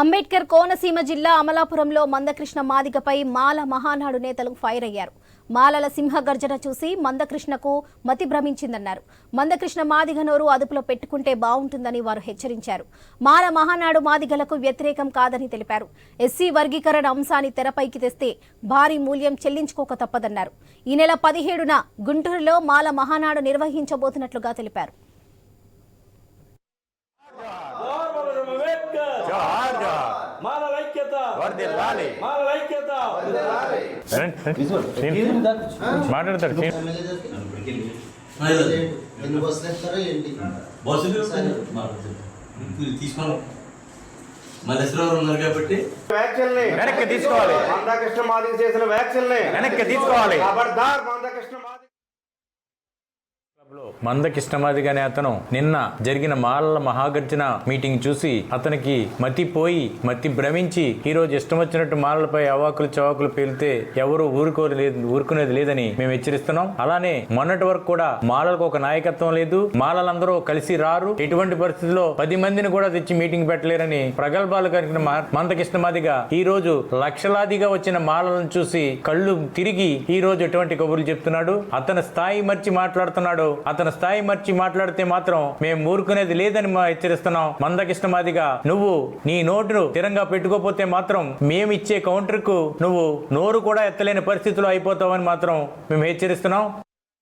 అంబేద్కర్ కోనసీమ జిల్లా అమలాపురంలో మందకృష్ణ మాదిగపై మాల మహానాడు నేతలు ఫైర్ అయ్యారు. మాలల సింహ గర్జన చూసి మందకృష్ణకు మతి భ్రమించిందన్నారు. మందకృష్ణ మాదిగ నోరు అదుపులో పెట్టుకుంటే బాగుంటుందని వారు హెచ్చరించారు. మాల మహానాడు మాదిగలకు వ్యతిరేకం కాదని తెలిపారు. ఎస్సీ వర్గీకరణ అంశాన్ని తెరపైకి తెస్తే భారీ మూల్యం చెల్లించుకోక తప్పదన్నారు. ఈ నెల పదిహేడున గుంటూరులో మాల మహానాడు నిర్వహించబోతున్నట్లుగా తెలిపారు. ఐక్యత. వర్ధిల్లాలి మానవ ఐక్యత. ఏంటి? బస్సులు తీసుకోవాలి. కాబట్టి. వెనక్కి తీసుకోవాలి. మందాకృష్ణ మాదిగ చేసిన వ్యాఖ్యల్ని వెనక్కి తీసుకోవాలి. ఖబర్దార్ మందాకృష్ణ అనే అతను నిన్న జరిగిన మాలల మహాగర్జన మీటింగ్ చూసి అతనికి మతిపోయి మతి భ్రమించి ఈ రోజు ఇష్టం వచ్చినట్టు మాలలపై అవాకులు చవాకులు పేలితే ఎవరు ఊరుకోలేదు ఊరుకునేది లేదని మేము హెచ్చరిస్తున్నాం. అలానే మొన్నటి వరకు కూడా మాలలకు ఒక నాయకత్వం లేదు. మాలలందరూ కలిసి రారు. ఎటువంటి పరిస్థితుల్లో పది మందిని కూడా తెచ్చి మీటింగ్ పెట్టలేరని ప్రగల్భాలు కలిగిన మందకిష్టమాదిగా ఈ రోజు లక్షలాదిగా వచ్చిన మాలలను చూసి కళ్ళు తిరిగి ఈ రోజు ఎటువంటి కబుర్లు చెప్తున్నాడు? అతని స్థాయి మర్చి మాట్లాడుతున్నాడు అతని స్థాయి మర్చి మాట్లాడితే మాత్రం మేము ఊరుకునేది లేదని మా హెచ్చరిస్తున్నాం. మందకిష్టమాదిగా నువ్వు నీ నోటును స్థిరంగా పెట్టుకోపోతే మాత్రం మేము ఇచ్చే కౌంటర్కు నువ్వు నోరు కూడా ఎత్తలేని పరిస్థితిలో అయిపోతావని మాత్రం మేము హెచ్చరిస్తున్నాం.